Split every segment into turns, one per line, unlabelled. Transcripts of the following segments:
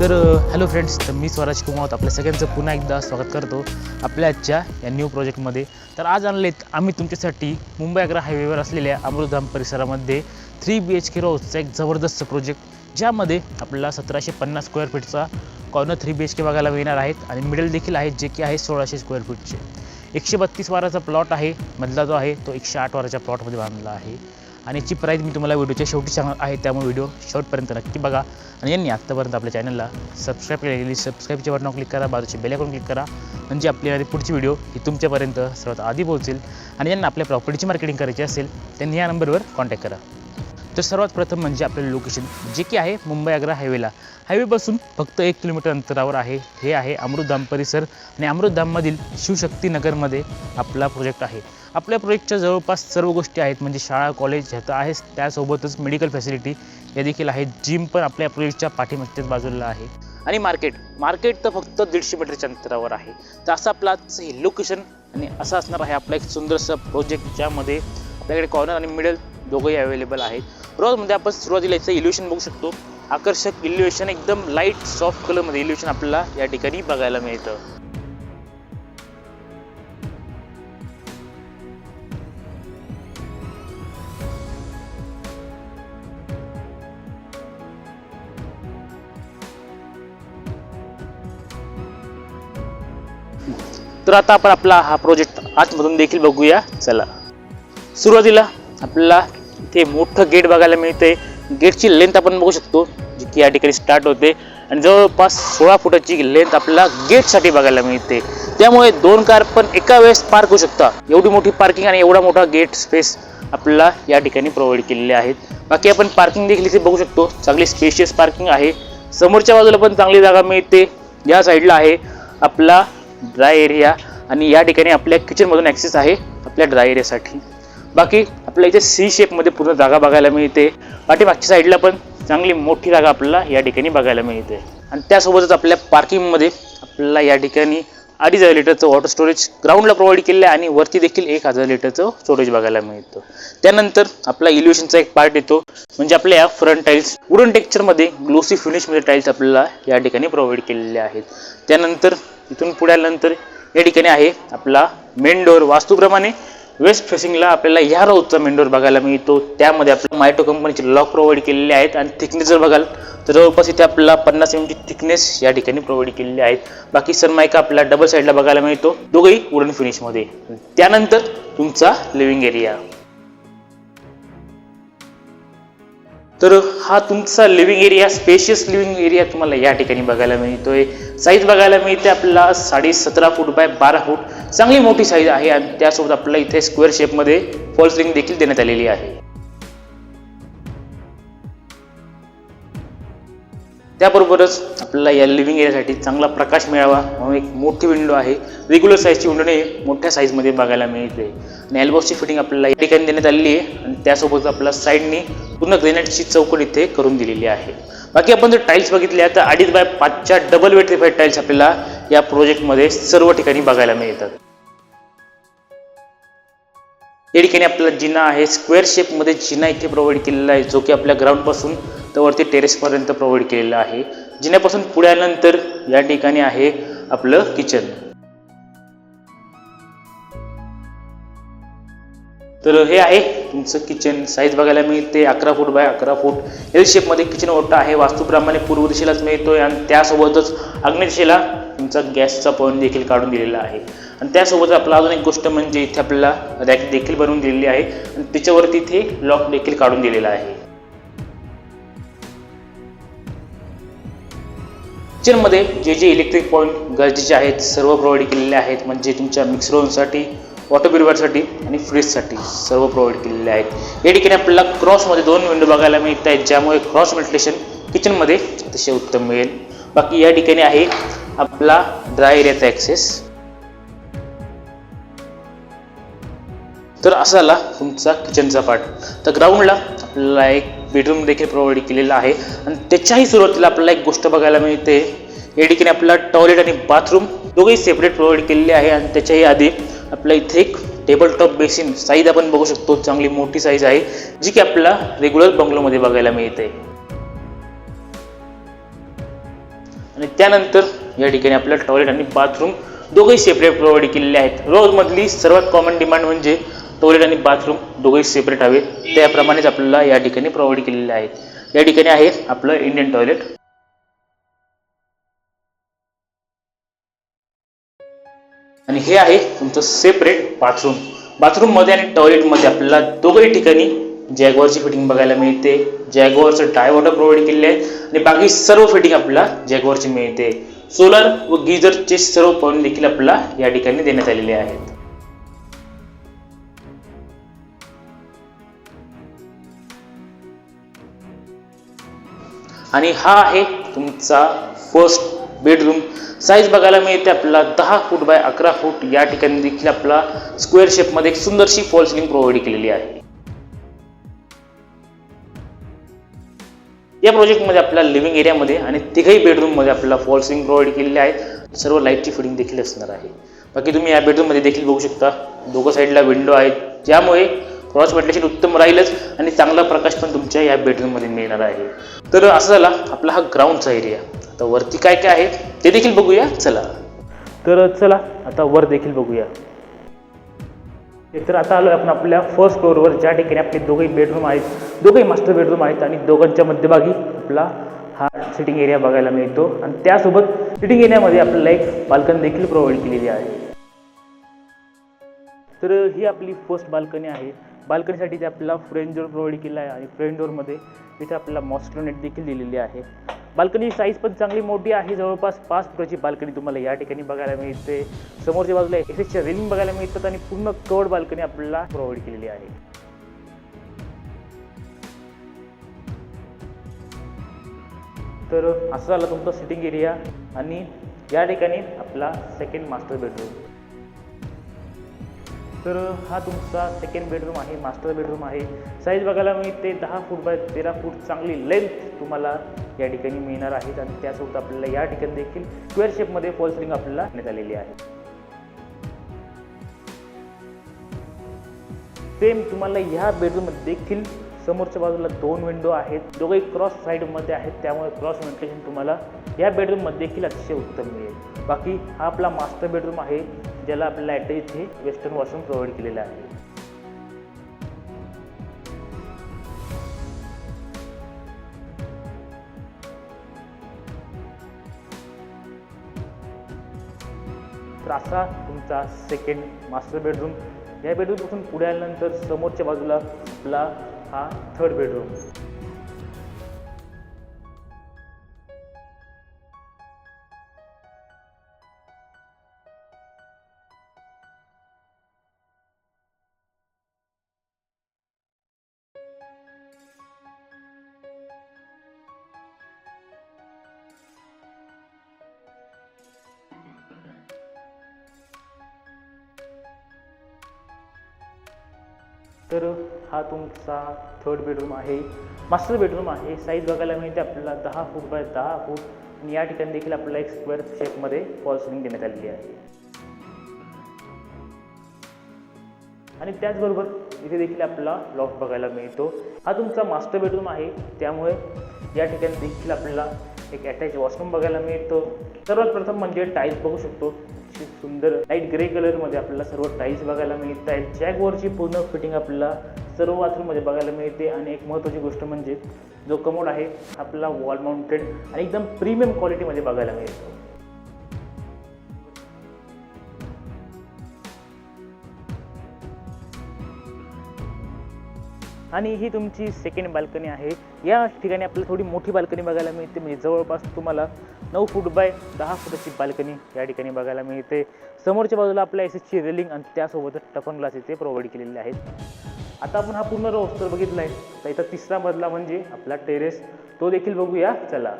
तर hello friends तर मी स्वराज कुमावत आपल्या सगळ्यांचं पुन्हा एकदा स्वागत करतो आपल्या आजच्या या न्यू प्रोजेक्टमध्ये तर आज आणलेत आम्ही तुमच्यासाठी मुंबई आग्रा हायवेवर असलेल्या अमृतधाम परिसरामध्ये थ्री बी एच के रोजचा एक जबरदस्त प्रोजेक्ट ज्यामध्ये आपल्याला सतराशे पन्नास square फीटचा corner three B H K बघायला मिळणार आहेत आणि मिडल देखील आहेत जे की आहे सोळाशे स्क्वेअर फीटचे एकशे बत्तीस वाराचा प्लॉट आहे मधला जो आहे तो एकशे आठ वाराच्या प्लॉटमध्ये बांधला आहे. आणि याची प्राईज मी तुम्हाला व्हिडिओच्या शेवटी सांगणार आहे. त्यामुळे व्हिडिओ शेवटपर्यंत नक्की बघा. आणि यांनी आत्तापर्यंत आपल्या चॅनलला सबस्क्राईब केलेली सबस्क्राईबच्या बटनावर क्लिक करा. बाजूचे बेलायकॉन क्लिक करा. म्हणजे आपली पुढची व्हिडिओ ही तुमच्यापर्यंत सर्वात आधी पोहोचेल. आणि ज्यांना आपल्या प्रॉपर्टीची मार्केटिंग करायची असेल त्यांनी या नंबरवर कॉन्टॅक्ट करा. तर सर्वात प्रथम म्हणजे आपलं लोकेशन जे की आहे मुंबई आग्रा हायवेला हायवेपासून फक्त एक किलोमीटर अंतरावर आहे. हे आहे अमृतधाम परिसर. आणि अमृतधाममधील शिवशक्ती नगरमध्ये आपला प्रोजेक्ट आहे. आपल्या प्रोजेक्टच्या जवळपास सर्व गोष्टी आहेत. म्हणजे शाळा कॉलेज ह्याचं आहेच. त्यासोबतच मेडिकल फॅसिलिटी या देखील आहेत. जिम पण आपल्या प्रोजेक्टच्या पाठीमागच्याच बाजूला आहे. आणि मार्केट मार्केट तर फक्त दीडशे मीटरच्या अंतरावर आहे. तर असं आपलं हे लोकेशन आणि असं असणार आहे आपला एक सुंदरसा प्रोजेक्ट ज्यामध्ये आपल्याकडे कॉर्नर आणि मिडल दोघंही अवेलेबल आहेत. रोजमध्ये आपण सुरुवातीला याचं इल्युशन बघू शकतो. आकर्षक इल्युएशन एकदम लाइट सॉफ्ट कलरमध्ये इल्युशन आपल्याला या ठिकाणी बघायला मिळतं. तर आता आपण आपला हा प्रोजेक्ट आतमधून देखील बघूया. चला. सुरुवातीला आपल्याला इथे मोठं गेट बघायला मिळते गेटची लेंथ आपण बघू शकतो जी की या ठिकाणी स्टार्ट होते. आणि जवळपास सोळा फुटाची लेंथ आपल्याला गेटसाठी बघायला मिळते. त्यामुळे दोन कार पण एका वेळेस पार्क होऊ शकता एवढी मोठी पार्किंग आणि एवढा मोठा गेट स्पेस आपल्याला या ठिकाणी प्रोव्हाइड केलेले आहेत. बाकी आपण पार्किंग देखील इथे बघू शकतो. चांगली स्पेशियस पार्किंग आहे. समोरच्या बाजूला पण चांगली जागा मिळते. या साईडला आहे आपला ड्राय एरिया आणि या ठिकाणी आपल्या किचनमधून ॲक्सेस आहे आपल्या ड्राय एरियासाठी बाकी आपल्या इथे सी शेपमध्ये पूर्ण जागा बघायला मिळते. पाठीमागच्या साईडला पण चांगली मोठी जागा आपल्याला या ठिकाणी बघायला मिळते. आणि त्यासोबतच आपल्या पार्किंगमध्ये आपल्याला या ठिकाणी अडीच हजार लिटरचं वॉटर स्टोरेज ग्राउंडला प्रोव्हाइड केलं आहे आणि वरती देखील एक हजार लिटरचं स्टोरेज बघायला मिळतं. त्यानंतर आपला इल्युशनचा एक पार्ट येतो. म्हणजे आपल्या या फ्रंट टाईल्स वुडन टेक्चरमध्ये ग्लोसी फिनिशमध्ये टाईल्स आपल्याला या ठिकाणी प्रोव्हाइड केलेले आहेत. त्यानंतर इथून पुढे या ठिकाणी आहे आपला मेन डोअर वास्तूप्रमाणे वेस्ट फेसिंगला आपल्याला ह्या रोजचा मेन बघायला मिळतो. त्यामध्ये आपल्या मायटो कंपनीचे लॉक प्रोव्हाइड केलेले आहेत आणि थिकनेस जर बघाल तर जवळपास इथे आपल्याला पन्नास एम ची थिकनेस या ठिकाणी प्रोव्हाइड केलेली आहेत. बाकी सनमायका आपल्याला डबल साईडला बघायला मिळतो. दोघंही वुडन फिनिशमध्ये त्यानंतर तुमचा लिव्हिंग एरिया तर हा तुमचा living area spacious living area तुम्हाला या ठिकाणी बघायला मिळतोय. साईज बघायला मिळते आपल्याला साडे सतरा फूट बाय बारा फूट चांगली मोठी साईज आहे आणि त्यासोबत आपल्याला इथे स्क्वेअर शेपमध्ये फॉल्स रिंग देखील देण्यात आलेली आहे. त्याबरोबरच आपल्याला या लिव्हिंग एरियासाठी चांगला प्रकाश मिळावा म्हणून एक मोठी विंडो आहे. रेग्युलर साईजची विंडो नाही मोठ्या साईजमध्ये बघायला मिळते. आणि एल्बोची फिटिंग आपल्याला या ठिकाणी देण्यात आलेली आहे आणि त्यासोबत आपल्याला साईडनी पूर्ण ग्रेनाईटची चौकट इथे करून दिलेली आहे. बाकी आपण जर टाईल्स बघितल्या तर अडीच बाय पाचच्या डबल वेट्रिफाईड टाईल्स आपल्याला या प्रोजेक्टमध्ये सर्व ठिकाणी बघायला मिळतात. या ठिकाणी आपल्याला जिना आहे स्क्वेअर शेपमध्ये जिना इथे प्रोव्हाइड केलेला आहे जो की आपल्या ग्राउंडपासून तर वरती टेरेसपर्यंत प्रोव्हाइड केलेला आहे. जिन्यापासून पुढे आल्यानंतर या ठिकाणी आहे आपलं किचन तर हे आहे तुमचं किचन साईज बघायला मिळते अकरा फूट बाय अकरा फूट एल शेपमध्ये किचन ओटा आहे वास्तूप्रमाणे पूर्व दिशेलाच आहे आणि त्यासोबतच आग्नेय तुमचा गॅसचा पॉईंट देखील काढून दिलेला आहे. आणि त्यासोबत आपला अजून एक गोष्ट म्हणजे इथे आपल्याला रॅक देखील बनवून दिलेली आहे आणि त्याच्यावरती इथे लॉक देखील काढून दिलेला आहे. किचनमध्ये जे जे इलेक्ट्रिक पॉईंट गरजेचे आहेत सर्व प्रोव्हाइड केलेले आहेत म्हणजे तुमच्या मिक्सर ओव्हनसाठी वॉटर प्युरिफायरसाठी आणि फ्रीजसाठी सर्व प्रोव्हाइड केलेले आहेत. या ठिकाणी आपल्याला क्रॉसमध्ये दोन विंडो बघायला मिळत आहेत ज्यामुळे क्रॉस व्हेंटिलेशन किचनमध्ये अतिशय उत्तम मिळेल. बाकी या ठिकाणी आहे आपला ड्राय एरियाचा ॲक्सेस तर असा झाला तुमचा किचनचा पार्ट तर ग्राउंडला आपल्याला एक बेडरूम देखील प्रोव्हाइड केलेला आहे. आणि त्याच्याही सुरुवातीला आपल्याला एक गोष्ट बघायला मिळते. या ठिकाणी आपल्याला टॉयलेट आणि बाथरूम दोघेही सेपरेट प्रोव्हाइड केलेले आहे. आणि त्याच्याही आधी आपल्या इथे एक टेबल टॉप बेसिन साईज आपण बघू शकतो. चांगली मोठी साईज आहे जी की आपल्याला रेग्युलर बंगलोमध्ये बघायला मिळते. आणि त्यानंतर या ठिकाणी आपलं टॉयलेट आणि बाथरूम दोघंही सेपरेट प्रोव्हाइड केलेले आहेत. रोजमधली सर्वात कॉमन डिमांड म्हणजे टॉयलेट आणि बाथरूम दोघंही सेपरेट हवे. त्याप्रमाणेच आपल्याला या ठिकाणी प्रोव्हाइड केलेले आहेत. या ठिकाणी आहे आपलं इंडियन टॉयलेट आणि हे आहे. तुमचं सेपरेट बाथरूम बाथरूममध्ये आणि टॉयलेटमध्ये आपल्याला दोघंही ठिकाणी जॅगवरची फिटिंग बघायला मिळते. जॅगवरचं टाय वॉटर प्रोव्हाइड केलेले आहे. आणि बाकी सर्व फिटिंग आपल्याला जॅगवरची मिळते. सोलर व गिझरचे सर्व पॉईंट देखील आपल्याला या ठिकाणी देण्यात आलेले आहेत. आणि हा आहे तुमचा फर्स्ट बेडरूम साईज बघायला मिळते आपल्याला दहा फूट बाय अकरा फूट या ठिकाणी देखील आपला स्क्वेअर शेपमध्ये एक सुंदरशी फॉल सिलिंग प्रोव्हाइड केलेली आहे. या प्रोजेक्टमध्ये आपल्या लिव्हिंग एरियामध्ये आणि तिघही बेडरूममध्ये आपल्याला फॉल सिलिंग प्रोव्हाइड केलेली आहे. सर्व लाईटची फिटिंग देखील असणार आहे. बाकी तुम्ही या बेडरूममध्ये देखील बघू शकता. दोघं साईडला विंडो आहेत. ज्यामुळे क्रॉस व्हेंटिलेशन उत्तम राहीलच आणि चांगला प्रकाश पण तुमच्या या बेडरूममध्ये मिळणार आहे. तर असं झाला आपला हा ग्राउंडचा एरिया आता वरती काय काय आहे ते देखील बघूया. चला. तर चला आता वर देखील बघूया. तर आता आलो आपण आपल्या फर्स्ट फ्लोअरवर ज्या ठिकाणी आपले दोघंही बेडरूम आहेत दोघंही मास्टर बेडरूम आहेत आणि दोघांच्या मध्यभागी आपला हा सिटिंग एरिया बघायला मिळतो. आणि त्यासोबत सिटिंग एरियामध्ये आपल्याला एक बाल्कनी देखील प्रोव्हाइड केलेली आहे. तर ही आपली फर्स्ट बाल्कनी आहे. बाल्कनीसाठी ते आपल्याला फ्रेंच डोअर प्रोव्हाइड केला आहे. आणि फ्रेंच डोअरमध्ये इथे आपल्याला मॉस्किटो नेट देखील दिलेली आहे. बाल्कनी साईज पण चांगली मोठी आहे. जवळपास पाच फुटाची बाल्कनी तुम्हाला या ठिकाणी बघायला मिळते. समोरच्या बाजूला एसएसच्या रेलिंग बघायला मिळतात आणि पूर्ण कवर्ड बाल्कनी आपल्याला प्रोव्हाइड केलेली आहे. तर असं झालं तुमचा सिटिंग एरिया आणि या ठिकाणी आपला सेकंड मास्टर बेडरूम तर हा तुमचा सेकंड बेडरूम आहे मास्टर बेडरूम आहे. साईज बघायला मिळते दहा फूट बाय तेरा फूट चांगली लेंथ तुम्हाला या ठिकाणी मिळणार आहेत आणि त्यासोबत आपल्याला या ठिकाणी देखील स्क्वेअर शेपमध्ये फॉल सिलिंग आपल्याला देण्यात आलेली आहे. सेम तुम्हाला ह्या बेडरूममध्ये देखील समोरच्या बाजूला दोन विंडो आहेत. दोघंही क्रॉस साईडमध्ये आहेत त्यामुळे क्रॉस व्हेंटिलेशन तुम्हाला या बेडरूममध्ये देखील अतिशय उत्तम मिळेल. बाकी हा आपला मास्टर बेडरूम आहे. ज्याला आपल्याला ॲटॅच इथे वेस्टर्न वॉशरूम प्रोव्हाइड केलेलं आहे. तर असा तुमचा सेकंड मास्टर बेडरूम या बेडरूमपासून पुढे आल्यानंतर समोरच्या बाजूला आपला हा थर्ड बेडरूम तर हा तुमचा थर्ड बेडरूम आहे. मास्टर बेडरूम आहे. साईज बघायला मिळते आपल्याला दहा फूट बाय दहा फूट. आणि या ठिकाणी देखील आपल्याला एक स्क्वेअर शेपमध्ये फॉल सिलिंग देण्यात आलेली आहे. आणि त्याचबरोबर इथे देखील आपला लॉफ्ट बघायला मिळतो. हा तुमचा मास्टर बेडरूम आहे. त्यामुळे या ठिकाणी देखील आपल्याला एक अटॅच वॉशरूम बघायला मिळतो. सर्वात प्रथम म्हणजे टाईल्स बघू शकतो. खूप सुंदर. लाइट ग्रे कलरमध्ये आपल्याला सर्व टाईल्स बघायला मिळत आहेत जॅगवरची पूर्ण फिटिंग आपल्याला सर्व बाथरूममध्ये बघायला मिळते. आणि एक महत्त्वाची गोष्ट म्हणजे जो कमोड आहे आपला वॉल माउंटेड आणि एकदम प्रीमियम क्वालिटीमध्ये बघायला मिळतो आणि ही तुमची सेकंड बाल्कनी आहे. या ठिकाणी आपल्याला थोडी मोठी बाल्कनी बघायला मिळते. म्हणजे जवळपास तुम्हाला नऊ फूट बाय दहा फुटाची बाल्कनी या ठिकाणी बघायला मिळते. समोरच्या बाजूला आपल्या एस एसची रेलिंग आणि त्यासोबतच टफन ग्लास इथे प्रोव्हाइड केलेले आहेत. आता आपण हा पूर्ण रोस्टर बघितला आहे तर इथं तिसरा मजला म्हणजे आपला टेरेस तो देखील बघूया. चला.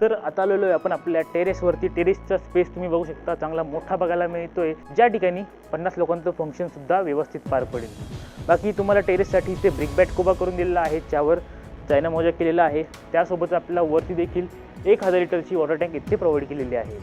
तर आता आलेलो आहे आपण आपल्या टेरेसवरती टेरेसचा स्पेस तुम्ही बघू शकता. चांगला मोठा बघायला मिळतोय. ज्या ठिकाणी पन्नास लोकांचं फंक्शन सुद्धा व्यवस्थित पार पडेल. बाकी तुम्हाला टेरेससाठी इथे ब्रिक बॅट कोबा करून दिलेला आहे. ज्यावर चायना मोजा केलेला आहे. त्यासोबत आपल्याला वरती देखील एक हजार लिटरची वॉटर टँक इथे प्रोव्हाइड केलेली आहे.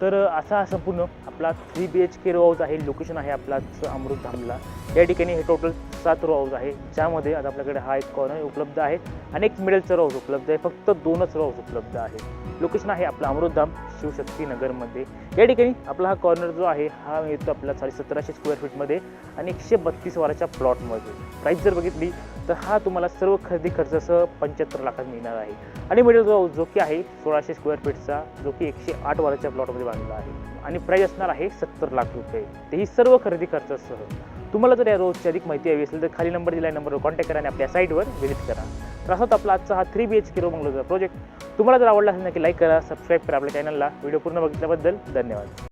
तर असा हा संपूर्ण आपला three B H K row house आहे. लोकेशन आहे आपला अमृत धामला या ठिकाणी हे टोटल सात रो हाऊस आहे. ज्यामध्ये आज आपल्याकडे हा एक कॉर्नर उपलब्ध आहे. आणि एक मिडलचं रो हाऊस उपलब्ध आहे. फक्त दोनच रो हाऊस उपलब्ध आहे. लोकेशन आहे आपलं अमृतधाम शिवशक्ती नगरमध्ये. या ठिकाणी आपला हा कॉर्नर जो आहे हा येतो आपला साडे सतराशे स्क्वेअर फीटमध्ये आणि एकशे बत्तीस वाराच्या प्लॉटमध्ये प्राईस जर बघितली तर हा तुम्हाला सर्व खरेदी खर्चासह पंच्याहत्तर लाखात मिळणार आहे. आणि मिडल जो जो की आहे सोळाशे स्क्वेअर फीटचा जो की एकशे आठ वाराच्या प्लॉटमध्ये बांधला आहे. आणि प्राईस असणार आहे सत्तर लाख रुपये. तेही सर्व खरेदी खर्चासह. तुम्हाला जर या रोजची अधिक माहिती हवी असेल तर खाली नंबर दिला नंबरवर कॉन्टॅक्ट करा आणि आपल्या साईटवर व्हिजिट करा. तर असाच आपला आजचा हा three B H K row project तुम्हाला जर आवडला असेल नक्की लाईक करा सबस्क्राईब करा आपल्या चॅनलला व्हिडिओ पूर्ण बघितल्याबद्दल धन्यवाद.